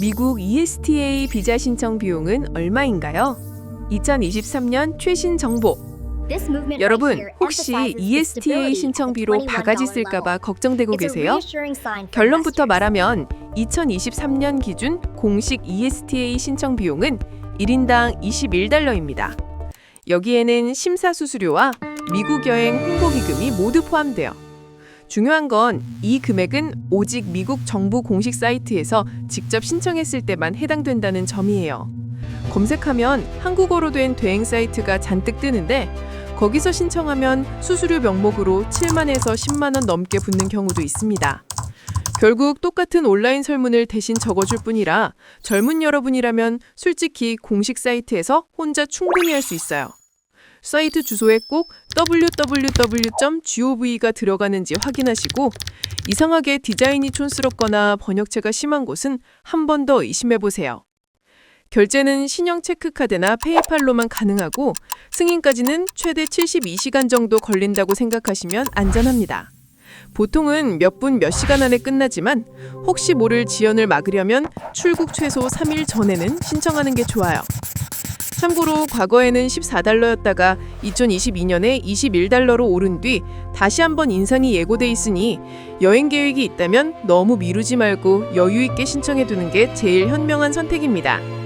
미국 ESTA 비자 신청 비용은 얼마인가요? 2023년 최신 정보. 여러분, 혹시 ESTA 신청비로 바가지 쓸까봐 걱정되고 계세요? 결론부터 말하면 2023년 기준 공식 ESTA 신청 비용은 1인당 21달러입니다. 여기에는 심사 수수료와 미국 여행 홍보 기금이 모두 포함돼요. 중요한 건 이 금액은 오직 미국 정부 공식 사이트에서 직접 신청했을 때만 해당된다는 점이에요. 검색하면 한국어로 된 대행 사이트가 잔뜩 뜨는데 거기서 신청하면 수수료 명목으로 7만에서 10만 원 넘게 붙는 경우도 있습니다. 결국 똑같은 온라인 설문을 대신 적어줄 뿐이라 젊은 여러분이라면 솔직히 공식 사이트에서 혼자 충분히 할 수 있어요. 사이트 주소에 꼭 www.gov가 들어가는지 확인하시고 이상하게 디자인이 촌스럽거나 번역체가 심한 곳은 한 번 더 의심해 보세요. 결제는 신용 체크카드나 페이팔로만 가능하고 승인까지는 최대 72시간 정도 걸린다고 생각하시면 안전합니다. 보통은 몇 분 몇 시간 안에 끝나지만 혹시 모를 지연을 막으려면 출국 최소 3일 전에는 신청하는 게 좋아요. 참고로 과거에는 14달러였다가 2022년에 21달러로 오른 뒤 다시 한번 인상이 예고돼 있으니 여행 계획이 있다면 너무 미루지 말고 여유 있게 신청해 두는 게 제일 현명한 선택입니다.